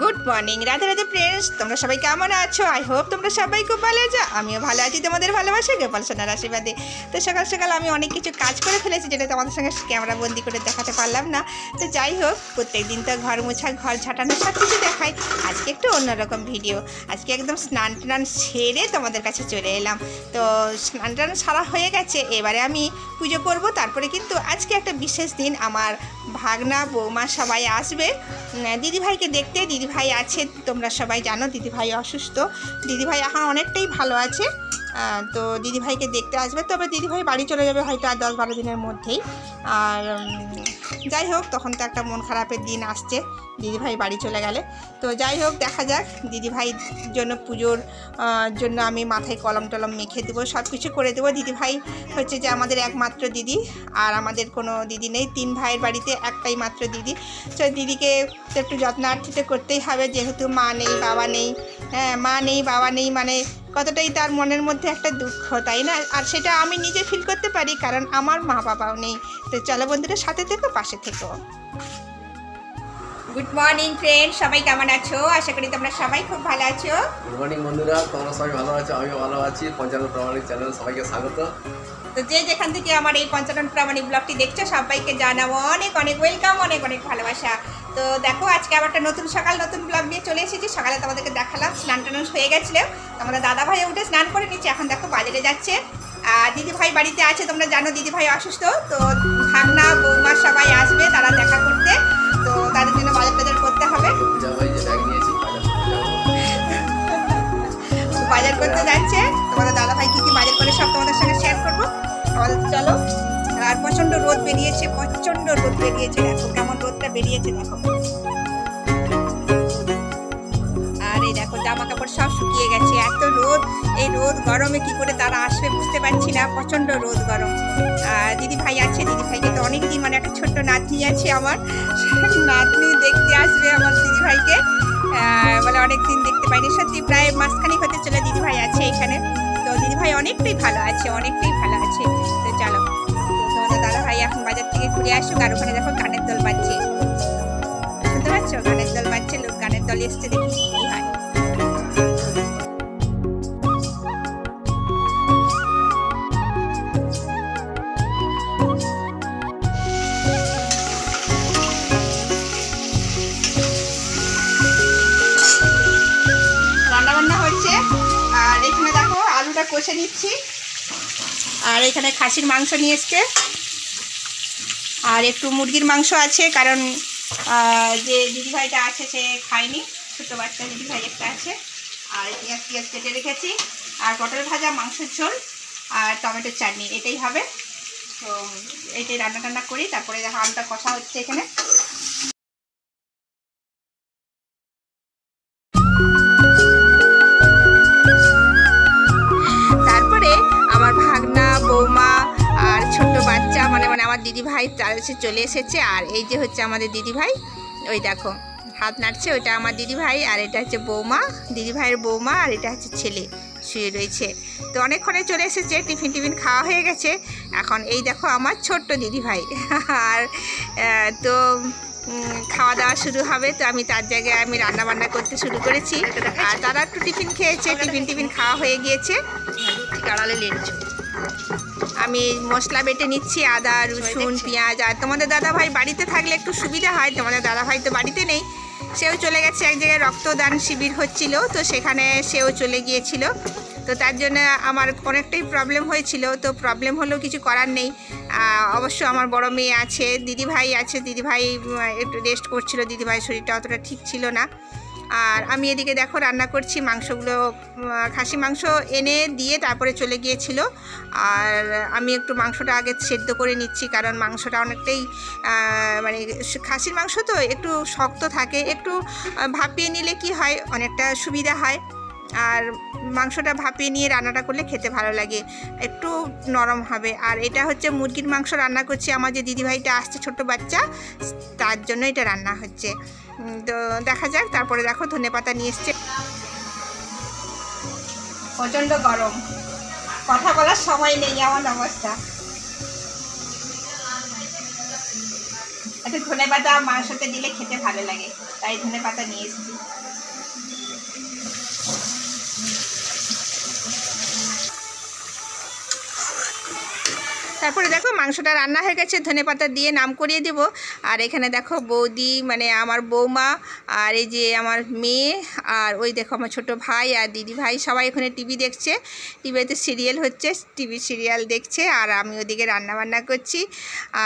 Good morning Radhe Radhe friends তোমরা সবাই কেমন আছো? আই হোপ তোমরা সবাই খুব ভালো আছো। আমিও ভালো আছি। তোমাদের ভালোবাসা, গোপাল সোনার আশীর্বাদে। তো সকাল সকাল আমি অনেক কিছু কাজ করে ফেলেছি যেটা তোমাদের সঙ্গে ক্যামেরা বন্দি করে দেখাতে পারলাম না। তো যাই হোক প্রত্যেক দিন তো ঘর মোছা, ঘর ছাটানো সব কিছু দেখাই। আজকে একটু অন্যরকম ভিডিও আজকে একদম স্নান টান সেরে তোমাদের কাছে চলে এলাম। তো স্নান টান সারা হয়ে গেছে। এবারে আমি পুজো করব। তারপরে কিন্তু আজকে একটা বিশেষ দিন। আমার ভাগনা, বৌমা সবাই আসবে। দিদিভাইকে দেখতে দিদিভাই আছে, তোমরা সবাই জানো দিদিভাই অসুস্থ। দিদিভাই এখন অনেকটাই ভালো আছে। তো দিদিভাইকে দেখতে আসবে। তবে দিদিভাই বাড়ি চলে যাবে হয়তো আর দশ বারো দিনের মধ্যেই। আর যাই হোক, তখন তো একটা মন খারাপের দিন আসছে, দিদিভাই বাড়ি চলে গেলে। তো যাই হোক, দেখা যাক, দিদিভাই জন্য পুজোর জন্য আমি মাথায় কলম টলম মেখে দেবো সব কিছু করে দেবো। দিদিভাই হচ্ছে যে আমাদের একমাত্র দিদি, আর আমাদের কোনো দিদি নেই, তিন ভাইয়ের বাড়িতে একটাই মাত্র দিদি। তো দিদিকে একটু যত্নার্থিত করতেই হবে, যেহেতু মা নেই, বাবা নেই হ্যাঁ মা নেই, বাবা নেই মানে কতটাই তার মনের মধ্যে একটা দুঃখ তাই না? আর সেটা আমি নিজে ফিল করতে পারি কারণ আমার মা বাবাও নেই। তো চলো বন্ধুরা সাথে থেকো পাশে থেকো। গুড মর্নিং ফ্রেন্ড সবাই কেমন আছো? আশা করি তোমরা সবাই খুব ভালো আছো। গুড মর্নিং বন্ধুরা। তোমরা সবাই ভালো আছো? আমিও ভালো আছি। পঞ্চান্ন প্রামাণিক চ্যানেল সবাইকে স্বাগত। তো যে যেখান থেকে আমার এই পঞ্চানন প্রামাণিক ব্লগটি দেখছ সবাইকে জানাব অনেক অনেক ওয়েলকাম অনেক অনেক ভালোবাসা। তো দেখো, আজকে আবার একটা নতুন সকাল, নতুন ব্লগ নিয়ে চলে এসেছি। সকালে তোমাদেরকে দেখালাম, স্নান টান হয়ে গেছিল। তোমাদের দাদা ভাই উঠে স্নান করে নিচ্ছে, এখন দেখো বাজারে যাচ্ছে। আর দিদি ভাই বাড়িতে আছে, তোমরা জানো দিদি ভাই অসুস্থ। তো ভাগনা বৌমা সবাই আসবে তারা দেখা করতে। তো তাদের জন্য বাজার টাজার করতে হবে। বাজার করতে যাচ্ছে। তোমাদের দাদা ভাই কি কি বাজার করে সব তোমাদের সঙ্গে শেয়ার করব। চলো। আর প্রচণ্ড রোদ বেরিয়েছে প্রচণ্ড রোদ বেরিয়েছে। দেখো কেমন রোদটা বেরিয়েছে, দেখো। আর এই দেখো, জামা কাপড় সব শুকিয়ে গেছে। এত রোদ, এই রোদ গরমে কি করে তারা আসবে বুঝতে পারছি না প্রচণ্ড রোদ গরম। আর দিদি ভাই আছে, দিদি ভাইকে তো অনেক দিন মানে একটা ছোট্ট নাতনি আছে আমার। নাতনি দেখতে আসবে আমার দিদি ভাইকে। মানে অনেক দিন দেখতে পাইনি। সত্যি প্রায় মাসখানেক হতে চলে দিদি ভাই আছে এখানে। তো দিদি ভাই অনেকটাই ভালো আছে, অনেকটাই ভালো আছে। তো চলো। তোমাদের দাদা ভাই এখন বাজার থেকে ঘুরে আসুক আর ওখানে দেখো গানের দল বাজছে। শুনতে পাচ্ছ? গানের দল বাজছে, লোক গানের দল এসছে, দেখি কি হয়। কষে নিচ্ছি। আর এখানে খাসির মাংস নিয়ে এসছে। আর একটু মুরগির মাংস আছে, কারণ যে দিদিভাইটা আছে সে খায়নি, ছোটো বাচ্চা দিদিভাই একটা আছে। আর পেঁয়াজ পেঁয়াজ কেটে রেখেছি। আর পটল ভাজা, মাংসের ঝোল আর টমেটোর চাটনি, এটাই হবে। তো, এটাই রান্না টান্না করি, তারপরে দেখো আলুটা কষা হচ্ছে এখানে। মানে মানে আমার দিদি ভাই তারা এসে চলে এসেছে, আর এই যে হচ্ছে আমাদের দিদি ভাই ওই দেখো, হাত নাড়ছে ওটা আমার দিদি ভাই আর এটা হচ্ছে বৌমা দিদি ভাইয়ের বৌমা, আর এটা হচ্ছে ছেলে শুয়ে রয়েছে। তো অনেকক্ষণে চলে এসেছে, টিফিন টিফিন খাওয়া হয়ে গেছে। এখন এই দেখো আমার ছোট্ট দিদি ভাই আর তো খাওয়া দাওয়া শুরু হবে, তো আমি তার জায়গায় আমি রান্না বান্না করতে শুরু করেছি। আর তারা একটু টিফিন খেয়েছে, টিফিন টিফিন খাওয়া হয়ে গিয়েছে। আড়ালে লেড়েছ আমি মশলা বেটে নিচ্ছি আদা রসুন পেঁয়াজ। আর তোমাদের দাদা ভাই বাড়িতে থাকলে একটু সুবিধা হয় তোমাদের দাদা ভাই তো বাড়িতে নেই। সেও চলে গেছে এক জায়গায় রক্তদান শিবির হচ্ছিল তো সেখানে সেও চলে গিয়েছিল। তো তার জন্য আমার অনেকটাই প্রবলেম হয়েছিল তো প্রবলেম হলেও কিছু করার নেই। অবশ্য আমার বড় মেয়ে আছে দিদিভাই আছে দিদিভাই একটু রেস্ট করছিল দিদিভাই শরীরটা অতটা ঠিক ছিল না। আর আমি এদিকে দেখো রান্না করছি মাংসগুলো খাসি মাংস এনে দিয়ে তারপরে চলে গিয়েছিল। আর আমি একটু মাংসটা আগে সেদ্ধ করে নিচ্ছি কারণ মাংসটা অনেকটাই মানে খাসির মাংস তো একটু শক্ত থাকে, একটু ভাপিয়ে নিলে কি হয়? অনেকটা সুবিধা হয়। আর মাংসটা ভাপিয়ে নিয়ে রান্নাটা করলে খেতে ভালো লাগে। একটু নরম হবে। আর এটা হচ্ছে মুরগির মাংস রান্না করছি। আমার যে দিদিভাইটা আসছে, ছোট বাচ্চা, তার জন্য এটা রান্না হচ্ছে। তো দেখা যাক, তারপরে দেখো ধনে পাতা নিয়ে এসছে। প্রচণ্ড গরম। কথা বলার সময় নেই, এমন অবস্থা। একটু ধনে পাতা মাংসতে দিলে খেতে ভালো লাগে। তাই ধনে পাতা নিয়ে এসেছি। তারপরে দেখো মাংসটা রান্না হয়ে গেছে, ধনে পাতা দিয়ে নাম করিয়ে দেব। আর এখানে দেখো বৌদি মানে আমার বৌমা আর এই যে আমার মেয়ে আর ওই দেখো আমার ছোট ভাই আর দিদি ভাই সবাই ওখানে টিভি দেখছে। টিভিতে সিরিয়াল হচ্ছে, টিভি সিরিয়াল দেখছে আর আমি ওদিকে রান্না বান্না করছি।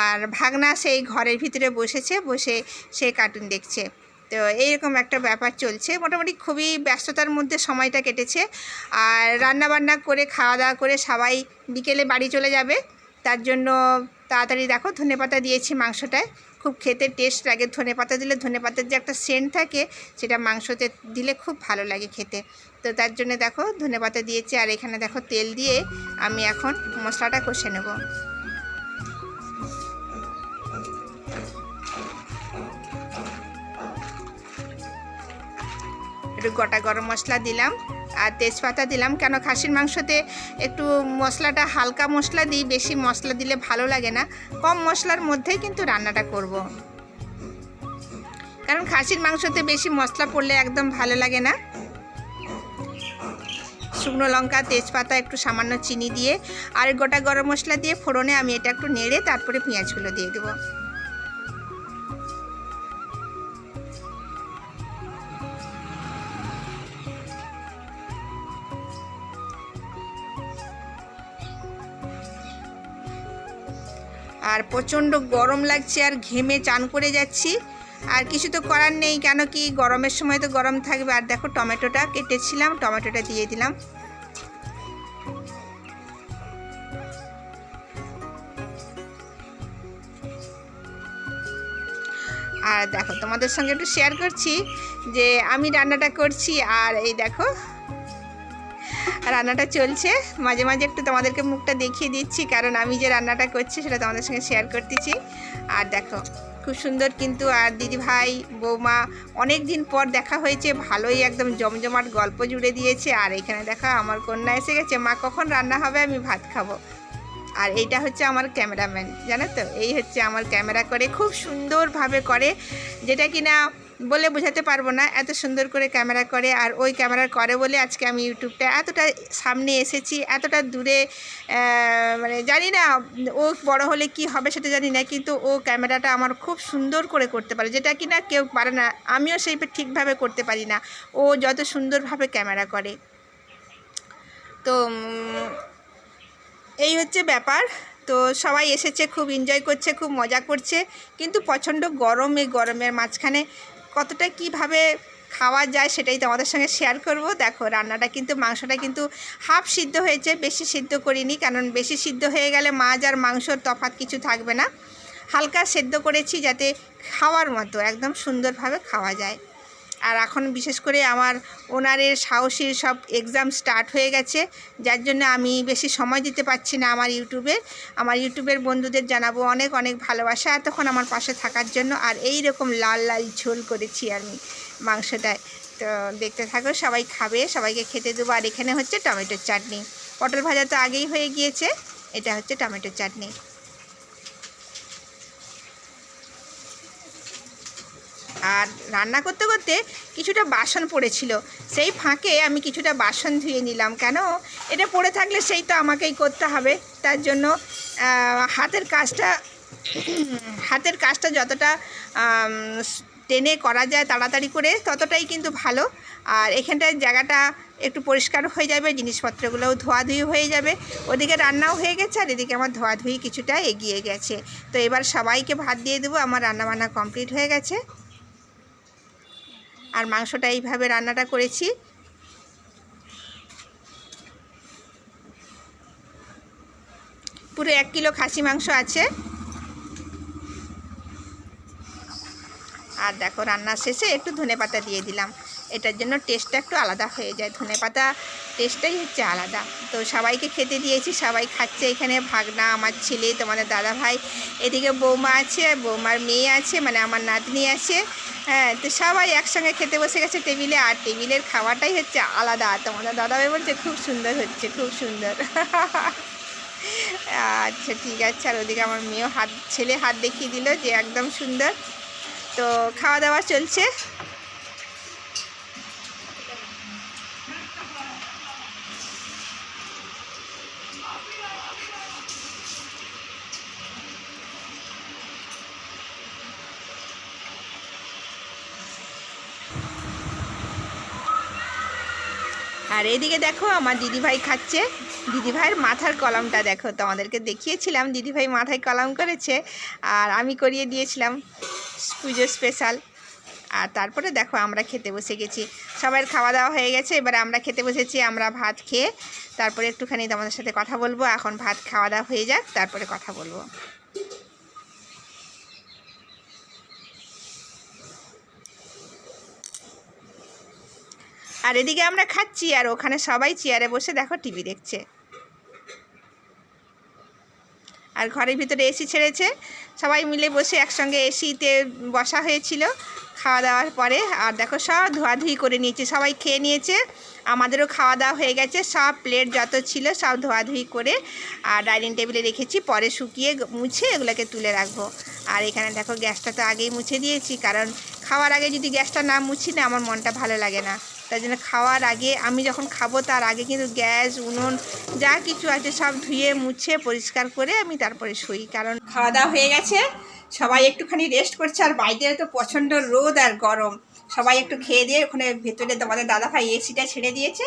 আর ভাগনা সেই ঘরের ভিতরে বসেছে, বসে সে কার্টুন দেখছে। তো এইরকম একটা ব্যাপার চলছে। মোটামুটি খুবই ব্যস্ততার মধ্যে সময়টা কেটেছে। আর রান্না বান্না করে, খাওয়া দাওয়া করে সবাই বিকেলে বাড়ি চলে যাবে। তার জন্য তাড়াতাড়ি দেখো ধনেপাতা দিয়েছি মাংসটায়। খুব খেতে টেস্ট লাগে। ধনেপাতা দিলে ধনেপাতার যে একটা সেন্ট থাকে, সেটা মাংসতে দিলে খুব ভালো লাগে খেতে। তো তার জন্য দেখো ধনেপাতা দিয়েছি আর এখানে দেখো তেল দিয়ে আমি এখন মশলাটা কষে নেব। একটু গোটা গরম মশলা দিলাম। আর তেজপাতা দিলাম কেন খাসির মাংসতে একটু মশলাটা হালকা মশলা দিই, বেশি মশলা দিলে ভালো লাগে না। কম মশলার মধ্যেই কিন্তু রান্নাটা করব। কারণ খাসির মাংসতে বেশি মশলা পড়লে একদম ভালো লাগে না। শুকনো লঙ্কা, তেজপাতা, একটু সামান্য চিনি দিয়ে, আর গোটা গরম মশলা দিয়ে ফোড়নে আমি এটা একটু নেড়ে তারপরে পেঁয়াজগুলো দিয়ে দেবো। আর প্রচণ্ড গরম লাগছে আর ঘেমে চান করে যাচ্ছি। আর কিছু তো করার নেই, কেন কি গরমের সময় তো গরম থাকবে। আর দেখো টমেটোটা কেটেছিলাম, টমেটোটা দিয়ে দিলাম। আর দেখো তোমাদের সঙ্গে একটু শেয়ার করছি যে আমি রান্নাটা করছি আর এই দেখো রান্নাটা চলছে। মাঝে মাঝে একটু তোমাদেরকে মুখটা দেখিয়ে দিচ্ছি, কারণ আমি যে রান্নাটা করছি সেটা তোমাদের সঙ্গে শেয়ার করতেছি। আর দেখো, খুব সুন্দর কিন্তু আর দিদি ভাই, বৌমা অনেক দিন পর দেখা হয়েছে, ভালোই একদম জমজমাট গল্প জুড়ে দিয়েছে। আর এখানে দেখা, আমার কন্যা এসে গেছে, মা, কখন রান্না হবে? আমি ভাত খাব। আর এইটা হচ্ছে আমার ক্যামেরাম্যান, জানো তো? এই হচ্ছে আমার ক্যামেরা করে, খুব সুন্দরভাবে করে, যেটা কিনা বলে বোঝাতে পারব না। এত সুন্দর করে ক্যামেরা করে আর ওই ক্যামেরা করে বলে আজকে আমি ইউটিউবটা এতটা সামনে এসেছি, এতটা দূরে মানে জানি না ও বড় হলে কি হবে সেটা জানি না, কিন্তু ও ক্যামেরাটা আমার খুব সুন্দর করে করতে পারে, যেটা কি না কেউ পারে না, আমিও সেই ঠিকভাবে করতে পারি না। ও যত সুন্দরভাবে ক্যামেরা করে। তো এই হচ্ছে ব্যাপার। তো সবাই এসেছে, খুব এনজয় করছে, খুব মজা করছে, কিন্তু প্রচণ্ড গরম এই গরমের মাঝখানে কতটা কীভাবে খাওয়া যায় সেটাই তোমাদের সঙ্গে শেয়ার করব। দেখো, রান্নাটা কিন্তু, মাংসটা কিন্তু হাফ সিদ্ধ হয়েছে, বেশি সিদ্ধ করিনি, কারণ বেশি সিদ্ধ হয়ে গেলে মাছ আর মাংসর তফাত কিছু থাকবে না। হালকা সেদ্ধ করেছি যাতে খাওয়ার মতো, একদম সুন্দরভাবে খাওয়া যায়। আর এখন বিশেষ করে আমার ওনারের সাহসীর সব এক্সাম স্টার্ট হয়ে গেছে, যার জন্য আমি বেশি সময় দিতে পারছি না আমার ইউটিউবে। আমার ইউটিউবের বন্ধুদের জানাব অনেক অনেক ভালোবাসা এতক্ষণ আমার পাশে থাকার জন্য। আর এই রকম লাল লাল ঝোল করেছি আমি মাংসটায়। তো দেখতে থাকো, সবাই খাবে, সবাইকে খেতে দেবো। আর এখানে হচ্ছে টমেটোর চাটনি। পটল ভাজা তো আগেই হয়ে গিয়েছে, এটা হচ্ছে টমেটোর চাটনি। আর রান্না করতে করতে কিছুটা বাসন পড়েছিল। সেই ফাঁকে আমি কিছুটা বাসন ধুয়ে নিলাম। কেন? এটা পড়ে থাকলে সেই তো আমাকেই করতে হবে। তার জন্য হাতের কাজটা হাতের কাজটা যতটা টেনে করা যায় তাড়াতাড়ি করে ততটাই কিন্তু ভালো। আর এখানটায় জায়গাটা একটু পরিষ্কার হয়ে যাবে, জিনিসপত্রগুলোও ধোয়াধুয়ি হয়ে যাবে। ওদিকে রান্নাও হয়ে গেছে আর এদিকে আমার ধোয়াধুয়ি কিছুটা এগিয়ে গেছে। তো এবার সবাইকে ভাত দিয়ে দেবো, আমার রান্নাবান্না কমপ্লিট হয়ে গেছে। আর মাংসটা এইভাবে রান্নাটা করেছি। পুরো এক কিলো খাসি মাংস আছে। আর দেখো রান্না শেষে একটু ধনেপাতা দিয়ে দিলাম। এটার জন্য টেস্টটা একটু আলাদা হয়ে যায়। ধনেপাতা টেস্টটাই হচ্ছে আলাদা। তো সবাইকে খেতে দিয়েছি, সবাই খাচ্ছে এখানে। ভাগনা, আমার ছেলে, তোমাদের দাদা ভাই এদিকে বৌমা আছে, বৌমার মেয়ে আছে মানে আমার নাতনি আছে। হ্যাঁ তো সবাই একসঙ্গে খেতে বসে গেছে টেবিলে। আর টেবিলের খাওয়াটাই হচ্ছে আলাদা। তোমাদের দাদাভাই বলছে, খুব সুন্দর হচ্ছে, খুব সুন্দর। আচ্ছা ঠিক আছে। আর ওদিকে আমার মেয়েও হাত, ছেলে হাত দেখিয়ে দিল যে একদম সুন্দর। তো খাওয়া দাওয়া চলছে। আর এদিকে দেখো আমার দিদিভাই খাচ্ছে। দিদিভাইয়ের মাথার কলমটা দেখো তোমাদেরকে দেখিয়েছিলাম, দিদিভাই মাথায় কলম করেছে, আর আমি করিয়ে দিয়েছিলাম পুজো স্পেশাল আর তারপরে দেখো, আমরা খেতে বসে গেছি। সবার খাওয়া দাওয়া হয়ে গেছে, এবার আমরা খেতে বসেছি, আমরা ভাত খেয়ে, তারপরে একটুখানি তোমাদের সাথে কথা বলব। এখন ভাত খাওয়া দাওয়া হয়ে যাক, তারপরে কথা বলব। আর এদিকে আমরা খাচ্ছি, আর ওখানে সবাই চেয়ারে বসে দেখো টিভি দেখছে। আর ঘরের ভিতরে এসি ছেড়েছে। সবাই মিলে বসে একসঙ্গে এসিতে বসা হয়েছিল খাওয়া দাওয়ার পরে। আর দেখো সব ধোয়াধুয়ি করে নিয়েছে, সবাই খেয়ে নিয়েছে। আমাদেরও খাওয়া দাওয়া হয়ে গেছে, সব প্লেট যত ছিল সব ধোয়াধুয়ি করে। আর ডাইনিং টেবিলে রেখেছি, পরে শুকিয়ে মুছে এগুলোকে তুলে রাখব। আর এখানে দেখো গ্যাসটা তো আগেই মুছে দিয়েছি, কারণ খাওয়ার আগে যদি গ্যাসটা না মুছি না, আমার মনটা ভালো লাগে না। তাই জন্য খাওয়ার আগে আমি যখন খাব তার আগে কিন্তু গ্যাস, উনুন, যা কিছু আছে সব ধুয়ে, মুছে, পরিষ্কার করে আমি তারপরে শুই। কারণ খাওয়া দাওয়া হয়ে গেছে, সবাই একটুখানি রেস্ট করছে, আর বাইরে তো প্রচণ্ড রোদ আর গরম। সবাই একটু খেয়ে দিয়ে ওখানে ভেতরে তোমাদের দাদা ভাই এসিটা ছেড়ে দিয়েছে।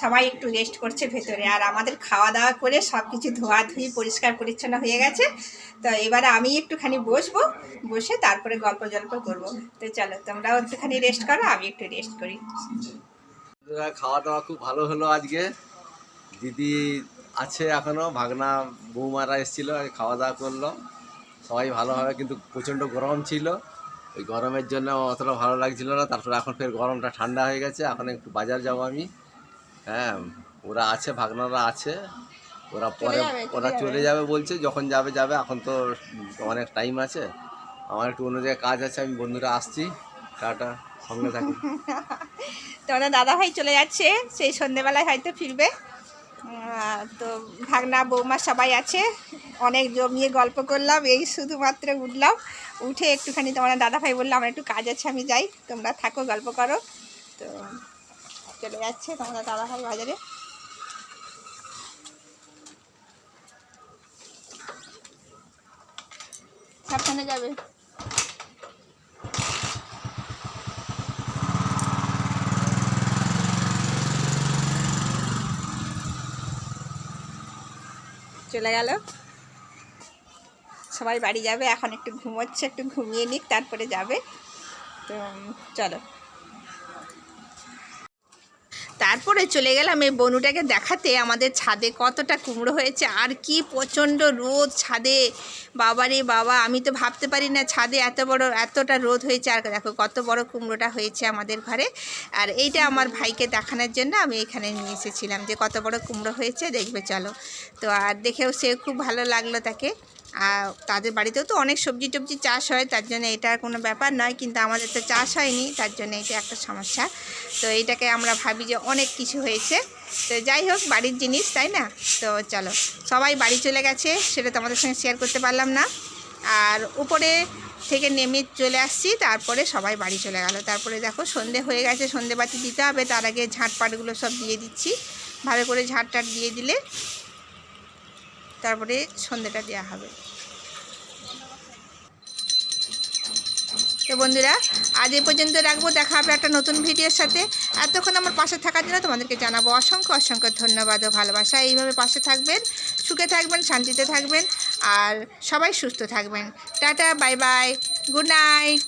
সবাই একটু রেস্ট করছে ভেতরে। আর আমাদের খাওয়া দাওয়া করে সব কিছু ধোয়াধুয়ি পরিষ্কার পরিচ্ছন্ন হয়ে গেছে। তো এবারে আমি একটুখানি বসবো, বসে তারপরে গল্প জল্প করব। তো চলো, তোমরাও একটুখানি রেস্ট করো, আমি একটু রেস্ট করি। খাওয়া দাওয়া খুব ভালো হলো আজকে। দিদি আছে এখনও, ভাগনা বৌমারা এসেছিল খাওয়া দাওয়া করল। সবাই ভালোভাবে, কিন্তু প্রচণ্ড গরম ছিল। ওই গরমের জন্য অতটা ভালো লাগছিল না তারপরে এখন ফের গরমটা ঠান্ডা হয়ে গেছে এখন একটু বাজার যাব আমি। হ্যাঁ ওরা আছে ভাগনারা আছে ওরা পরে ওরা চলে যাবে। বলছে যখন যাবে যাবে এখন তো অনেক টাইম আছে। আমার একটু অন্য জায়গায় কাজ আছে আমি বন্ধুরা আসছি। টাটা সঙ্গে থাকি। তোমাদের দাদা ভাই চলে যাচ্ছে সেই সন্ধেবেলায় হয়তো ফিরবে। তো ভাগনা বৌমা সবাই আছে। অনেক জমিয়ে গল্প করলাম, এই শুধুমাত্র উঠলাম। উঠে একটুখানি তোমার দাদা ভাই বলল, আমার একটু কাজ আছে, আমি যাই। তোমরা থাকো, গল্প করো। তো চলে যাচ্ছে তোমাদের দাদা ভাই বাজারে। সাবধানে যাবে। চলে গেল। সবাই বাড়ি যাবে, এখন একটু ঘুমোচ্ছে, একটু ঘুমিয়ে নিক, তারপরে যাবে। তো, চলো। তারপরে চলে গেলাম এই বনুটাকে দেখাতে। আমাদের ছাদে কতটা কুমড়ো হয়েছে, আর কি প্রচণ্ড রোদ ছাদে। বাবারে বাবা, আমি তো ভাবতে পারি না ছাদে এত বড়, এতটা রোদ হয়েছে। আর দেখো কত বড় কুমড়োটা হয়েছে আমাদের ঘরে। আর এইটা আমার ভাইকে দেখানোর জন্য আমি এখানে নিয়ে এসেছিলাম যে কত বড় কুমড়ো হয়েছে, দেখবে চলো। তো আর দেখেও সে খুব ভালো লাগল তাকে। আর তাদের বাড়িতেও তো অনেক সবজি টবজি চাষ হয়, তার জন্য এটা কোনো ব্যাপার নয়, কিন্তু আমাদের তো চাষ হয়নি, তার জন্য এটা একটা সমস্যা। তো এইটাকে আমরা ভাবি যে অনেক কিছু হয়েছে। তো যাই হোক, বাড়ির জিনিস, তাই না? তো চলো, সবাই বাড়ি চলে গেছে, সেটা তোমাদের সঙ্গে শেয়ার করতে পারলাম না। আর উপরে থেকে নেমে চলে আসছি, তারপরে সবাই বাড়ি চলে গেল। তারপরে দেখো, সন্ধে হয়ে গেছে, সন্ধে বাতি দিতে হবে, তার আগে ঝাঁটপাটগুলো সব দিয়ে দিচ্ছি। ভালো করে ঝাঁট টাট দিয়ে দিলে তারপরে সন্ধেটা দেওয়া হবে। তো বন্ধুরা, আজ এ পর্যন্ত রাখব। দেখা হবে একটা নতুন ভিডিওর সাথে। এতক্ষণ আমার পাশে থাকার জন্য তোমাদেরকে জানাব অসংখ্য অসংখ্য ধন্যবাদ ও ভালোবাসা। এইভাবে পাশে থাকবেন, সুখে থাকবেন, শান্তিতে থাকবেন, আর সবাই সুস্থ থাকবেন। Tata, bye bye, good night.